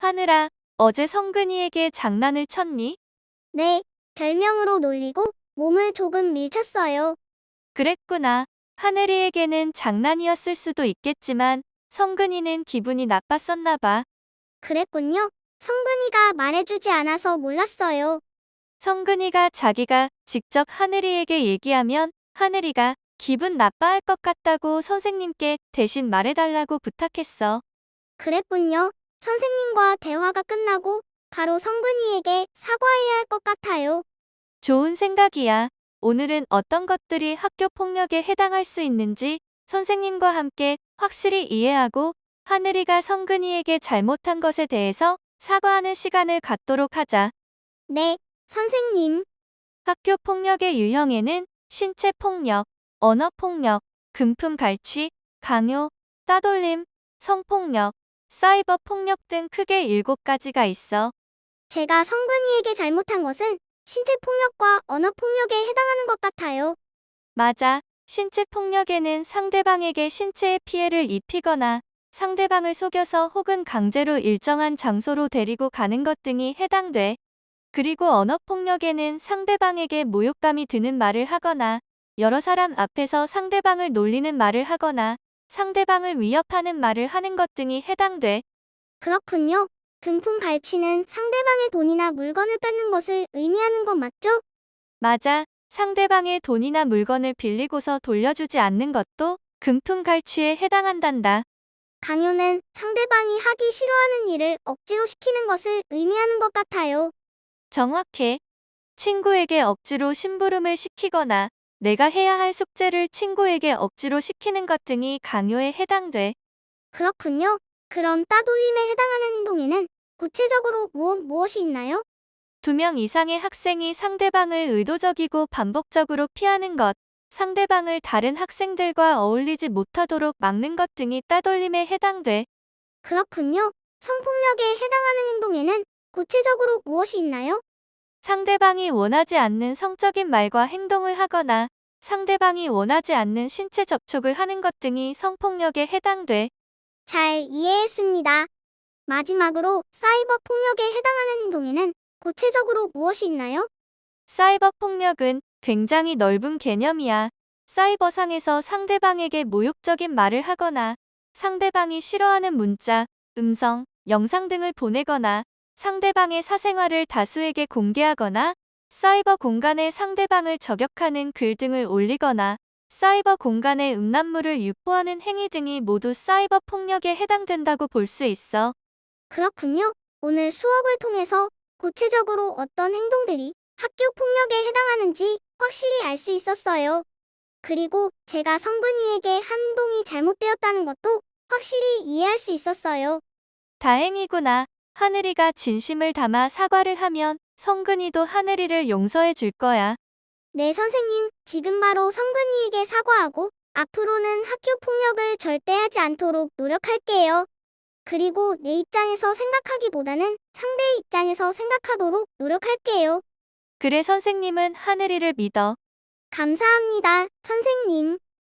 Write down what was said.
하늘아, 어제 성근이에게 장난을 쳤니? 네, 별명으로 놀리고 몸을 조금 밀쳤어요. 그랬구나. 하늘이에게는 장난이었을 수도 있겠지만 성근이는 기분이 나빴었나 봐. 그랬군요. 성근이가 말해주지 않아서 몰랐어요. 성근이가 자기가 직접 하늘이에게 얘기하면 하늘이가 기분 나빠할 것 같다고 선생님께 대신 말해달라고 부탁했어. 그랬군요. 선생님과 대화가 끝나고 바로 성근이에게 사과해야 할 것 같아요. 좋은 생각이야. 오늘은 어떤 것들이 학교 폭력에 해당할 수 있는지 선생님과 함께 확실히 이해하고 하늘이가 성근이에게 잘못한 것에 대해서 사과하는 시간을 갖도록 하자. 네, 선생님. 학교 폭력의 유형에는 신체 폭력, 언어 폭력, 금품 갈취, 강요, 따돌림, 성폭력, 사이버 폭력 등 크게 7가지가 있어. 제가 성근이에게 잘못한 것은 신체 폭력과 언어 폭력에 해당하는 것 같아요. 맞아. 신체 폭력에는 상대방에게 신체에 피해를 입히거나 상대방을 속여서 혹은 강제로 일정한 장소로 데리고 가는 것 등이 해당돼. 그리고 언어 폭력에는 상대방에게 모욕감이 드는 말을 하거나 여러 사람 앞에서 상대방을 놀리는 말을 하거나 상대방을 위협하는 말을 하는 것 등이 해당돼. 그렇군요. 금품 갈취는 상대방의 돈이나 물건을 뺏는 것을 의미하는 것 맞죠? 맞아. 상대방의 돈이나 물건을 빌리고서 돌려주지 않는 것도 금품 갈취에 해당한단다. 강요는 상대방이 하기 싫어하는 일을 억지로 시키는 것을 의미하는 것 같아요. 정확해. 친구에게 억지로 심부름을 시키거나 내가 해야 할 숙제를 친구에게 억지로 시키는 것 등이 강요에 해당돼. 그렇군요. 그럼 따돌림에 해당하는 행동에는 구체적으로 무엇 무엇이 있나요? 두 명 이상의 학생이 상대방을 의도적이고 반복적으로 피하는 것, 상대방을 다른 학생들과 어울리지 못하도록 막는 것 등이 따돌림에 해당돼. 그렇군요. 성폭력에 해당하는 행동에는 구체적으로 무엇이 있나요? 상대방이 원하지 않는 성적인 말과 행동을 하거나 상대방이 원하지 않는 신체 접촉을 하는 것 등이 성폭력에 해당돼. 잘 이해했습니다. 마지막으로 사이버 폭력에 해당하는 행동에는 구체적으로 무엇이 있나요? 사이버 폭력은 굉장히 넓은 개념이야. 사이버상에서 상대방에게 모욕적인 말을 하거나 상대방이 싫어하는 문자, 음성, 영상 등을 보내거나 상대방의 사생활을 다수에게 공개하거나 사이버 공간에 상대방을 저격하는 글 등을 올리거나 사이버 공간에 음란물을 유포하는 행위 등이 모두 사이버 폭력에 해당된다고 볼 수 있어. 그렇군요. 오늘 수업을 통해서 구체적으로 어떤 행동들이 학교 폭력에 해당하는지 확실히 알 수 있었어요. 그리고 제가 성근이에게 한 행동이 잘못되었다는 것도 확실히 이해할 수 있었어요. 다행이구나. 하늘이가 진심을 담아 사과를 하면 성근이도 하늘이를 용서해 줄 거야. 네, 선생님. 지금 바로 성근이에게 사과하고 앞으로는 학교 폭력을 절대 하지 않도록 노력할게요. 그리고 내 입장에서 생각하기보다는 상대의 입장에서 생각하도록 노력할게요. 그래 선생님은 하늘이를 믿어. 감사합니다, 선생님.